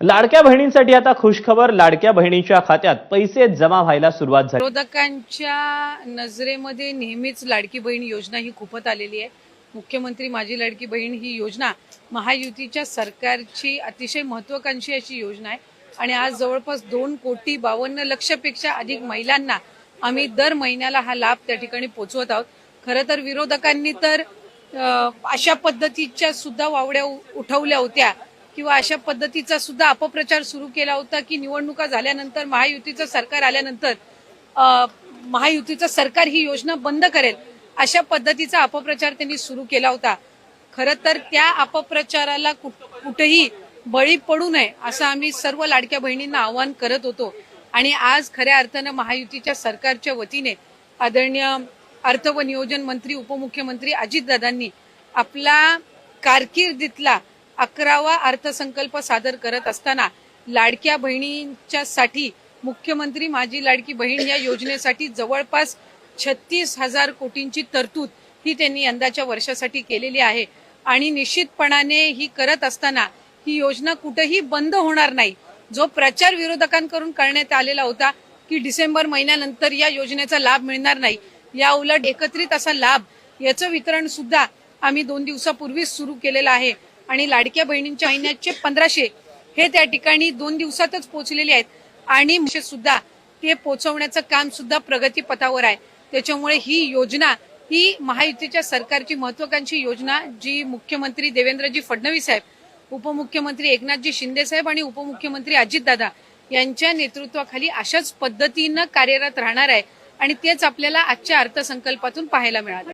लाडक्या बहिणींसाठी आता खुशखबर. लाडक्या बहिणीच्या खात्यात पैसे जमा व्हायला सुरुवात झाली. विरोधकांच्या नजरेमध्ये नेहमीच लाडकी बहीण योजना ही खूपच आलेली आहे. मुख्यमंत्री माझी लाडकी बहीण ही योजना महायुतीच्या सरकारची अतिशय महत्वाकांक्षी अशी योजना आहे. आणि आज जवळपास दोन कोटी बावन्न लक्षपेक्षा अधिक महिलांना आम्ही दर महिन्याला हा लाभ त्या ठिकाणी पोहोचवत आहोत. खरं तर विरोधकांनी तर अशा पद्धतीच्या सुद्धा वावड्या उठवल्या होत्या. किंवा अशा पद्धतीचा सुद्धा अपप्रचार सुरू केला होता की निवडणुका झाल्यानंतर महायुतीचं सरकार आल्यानंतर महायुतीचं सरकार ही योजना बंद करेल अशा पद्धतीचा अपप्रचार त्यांनी सुरू केला होता. खरं तर त्या अपप्रचाराला कुठ- कुठेही बळी पडू नये असं आम्ही सर्व लाडक्या बहिणींना आवाहन करत होतो. आणि आज खऱ्या अर्थानं महायुतीच्या सरकारच्या वतीने आदरणीय अर्थ व नियोजन मंत्री उपमुख्यमंत्री अजितदादांनी आपला कारकिर्दीतला अकरावा अर्थसंकल्प सादर करत असताना लाडक्या बहिणींच्या साठी मुख्यमंत्री माझी लाडकी बहीण या योजनेसाठी जवळपास छत्तीस हजार कोटींची तरतूद ही त्यांनी यंदाच्या वर्षासाठी केलेली आहे. आणि निश्चितपणाने ही करत असताना ही योजना कुठेही बंद होणार नाही. जो प्रचार विरोधकांकडून करण्यात आलेला होता की डिसेंबर महिन्यानंतर या योजनेचा लाभ मिळणार नाही या उलट एकत्रित असा लाभ याचं वितरण सुद्धा आम्ही दोन दिवसापूर्वीच सुरू केलेलं आहे. आणि लाडक्या बहिणींच्या महिन्याचे पंधराशे हे त्या ठिकाणी दोन दिवसातच पोहोचलेले आहेत. आणि म्हणजे सुद्धा ते पोहोचवण्याचं काम सुद्धा प्रगतीपथावर आहे. त्याच्यामुळे ही योजना ही महायुतीच्या सरकारची महत्वाकांक्षी योजना जी मुख्यमंत्री देवेंद्रजी फडणवीस साहेब उपमुख्यमंत्री एकनाथजी शिंदे साहेब आणि उपमुख्यमंत्री अजितदादा यांच्या नेतृत्वाखाली अशाच पद्धतीनं कार्यरत राहणार आहे. आणि तेच आपल्याला आजच्या अर्थसंकल्पातून पाहायला मिळालं.